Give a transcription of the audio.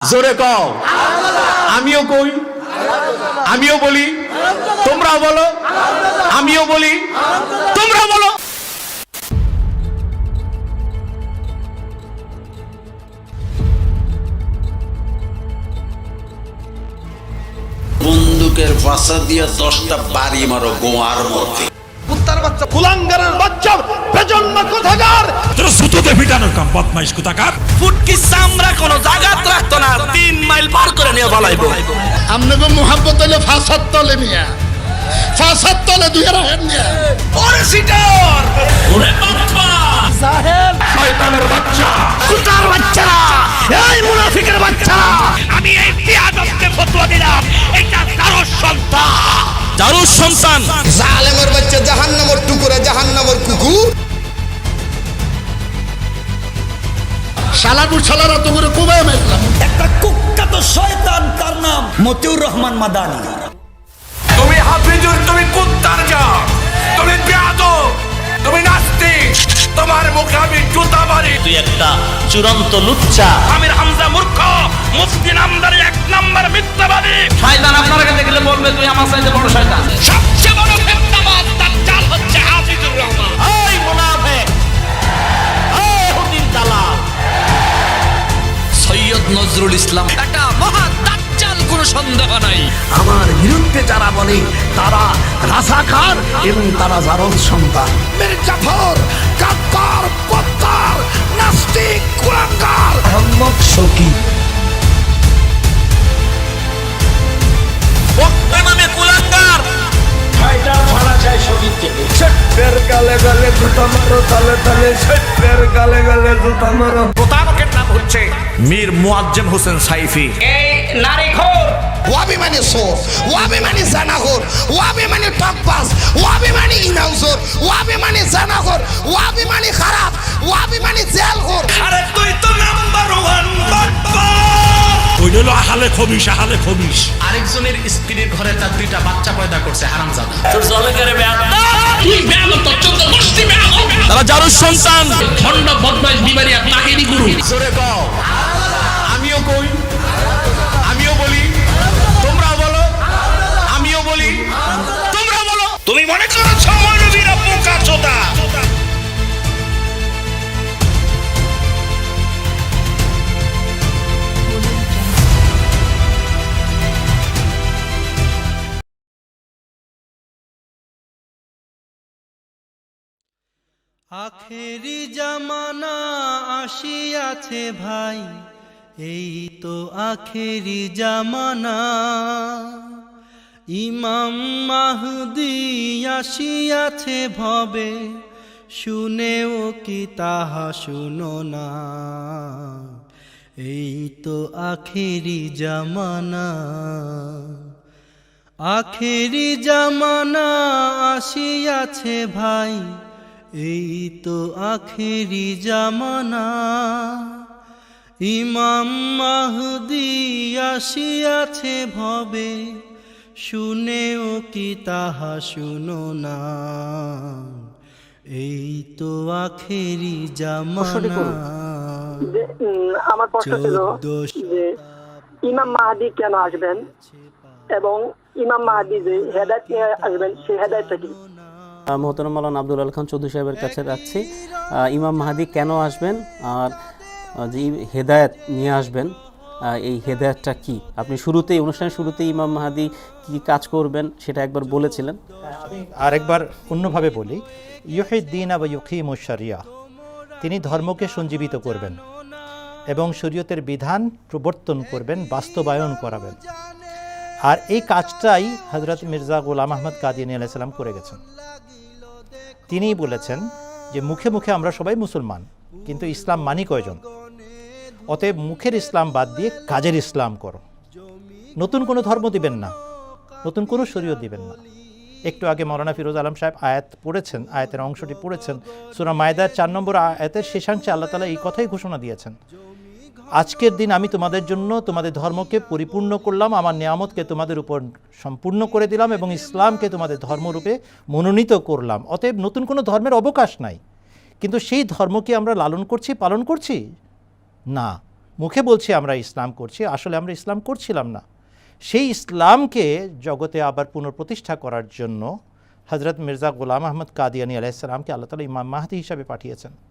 জোরে কও। আমিও কই? আমিও বলি। তোমরাও বলো। আমিও বলি। তোমরা বলো। বন্দুকের বাসা দিয়ে দশটা বাড়ি মারো গোয়ার মধ্যে। কুলাঙ্গারের বাচ্চা বেজন্ম কোথাকার? তোরা সুতোতে ফিটানোর কাম বদমাইশ কোথাকার? ফুটকি চামড়া কোনো জাগাত রাখতো না তিন মাইল পার করে নিয়ে বলাইবো আপনাকে মোহাম্মত হইলে ফাঁসার তলে নিয়ে ফাঁসার তলে দুই রাহেন নিয়ে ওরে সিটার! ওরে বাপ্পা শয়তানের বাচ্চা! কুতার বাচ্চারা! এই মুনাফিকের বাচ্চারা! আমি এই বিয়াদবকে ফতোয়া দিলাম এটা তারও সন্তান। দারুর সন্তান। শালাটু শালারা তো করে মারলাম একটা কুখ্যাত শয়তান তার নাম মতিউর রহমান মাদানি। তুমি হাফিজুর তুমি কুত্তার যা তুমি বিয়াদব তুমি নাস্তিক। তোমার মুখে আমি জুতা মারি। তুই একটা চূড়ান্ত লুচ্চা। আমির হামজা মূর্খ মুসলিম আমদারি এক নাম্বার মিথ্যাবাদী। নজরুল ইসলাম একটা মহা দাজ্জাল কোনো সন্দেহ নাই। আমার বিরুদ্ধে যারা বলে তারা রাসাকার এবং তারা জারদ সন্তান। মির্জাফর কাপ্তার পত্তার নাস্তিক কুলাঙ্গার। মোহাম্মদ শকি বক্তা নামে কুলাঙ্গার প্রতারকের নাম হচ্ছে মীর মুয়াজ্জেম হোসেন সাইফি। এই নারী ঘোর। ওয়াবি মানে সোর ওয়াবি মানে জানাঘর ওয়াবি মানে টকবাস ওয়াবি মানে ইনাউজর ওয়াবি মানে জানাঘর ওয়াবি মানে খারাপ ওয়াবি মানে জেলঘর। আরে তুই তো ওই হলো আহালে খবিস আহালে খবিস আরেকজনের স্ত্রীর ঘরে তার দুইটা বাচ্চা পয়দা করছে হারামজাদা। তোর জলে করে তারা জারুর সন্তান। খন্ড বদমাইশ বিবারিয়া তাহিরি গুরু। জোরে কও। আমিও কই। আখেরি জামানা আসিয়াছে ভাই, এই তো আখেরি জামানা। ইমাম মাহদি আসিয়াছে ভবে, শুনেও কি তাহা শুনো না। এই তো আখেরি জামানা। আখেরি জামানা আসিয়াছে ভাই এই তো আখেরি জামানা ইমাম মাহদি আসিয়াছে ভবে শুনেও কি তাহা শুনো না। এই তো আখেরি জামানা আমার প্রশ্ন ছিল যে ইমাম মাহাদি কেন আসবেন? এবং ইমাম মাহাদি যে হেদায়ত নিয়ে আসবেন সেই হেদায়তটা কি? মোহতরম মালান আব্দুল আল খান চৌধুরী সাহেবের কাছে রাখছি ইমাম মাহাদি কেন আসবেন আর যে হেদায়েত নিয়ে আসবেন এই হেদায়েতটা কি? আপনি শুরুতেই, অনুষ্ঠানের শুরুতেই ইমাম মাহাদি কি কাজ করবেন সেটা একবার বলেছিলেন। আরেকবার অন্যভাবে বলি, ইউহিদ্দিন আবা ইউকিম শরিয়া, তিনি ধর্মকে সঞ্জীবিত করবেন এবং শরীয়তের বিধান প্রবর্তন করবেন, বাস্তবায়ন করাবেন। আর এই কাজটাই হজরত মির্জা গোলাম আহমদ কাদিয়ানি আলাইসাল্লাম করে গেছেন। তিনিই বলেছেন যে মুখে মুখে আমরা সবাই মুসলমান, কিন্তু ইসলাম মানি কয়জন? অতএব মুখের ইসলাম বাদ দিয়ে কাজের ইসলাম করো। নতুন কোনো ধর্ম দিবেন না, নতুন কোনো শরীয় দিবেন না। একটু আগে মৌলানা ফিরোজ আলম সাহেব আয়াত পড়েছেন, আয়াতের অংশটি পড়েছেন। সুরা মায়দার চার নম্বর আয়াতের শেষাংশে আল্লাহ তালা এই কথাই ঘোষণা দিয়েছেন। আজকের দিন আমি তোমাদের জন্য তোমাদের ধর্মকে পরিপূর্ণ করলাম, আমার নিয়ামতকে তোমাদের উপর সম্পূর্ণ করে দিলাম এবং ইসলামকে তোমাদের ধর্মরূপে মনোনীত করলাম। অতএব নতুন কোনো ধর্মের অবকাশ নাই। কিন্তু সেই ধর্মকে আমরা লালন করছি, পালন করছি? না। মুখে বলছি আমরা ইসলাম করছি, আসলে আমরা ইসলাম করছিলাম না। সেই ইসলামকে জগতে আবার পুনঃপ্রতিষ্ঠা করার জন্য হজরত মির্জা গোলাম আহমদ কাদিয়ানি আলাইসালামকে আল্লাহ তালা ইমাম মাহাদি হিসাবে পাঠিয়েছেন।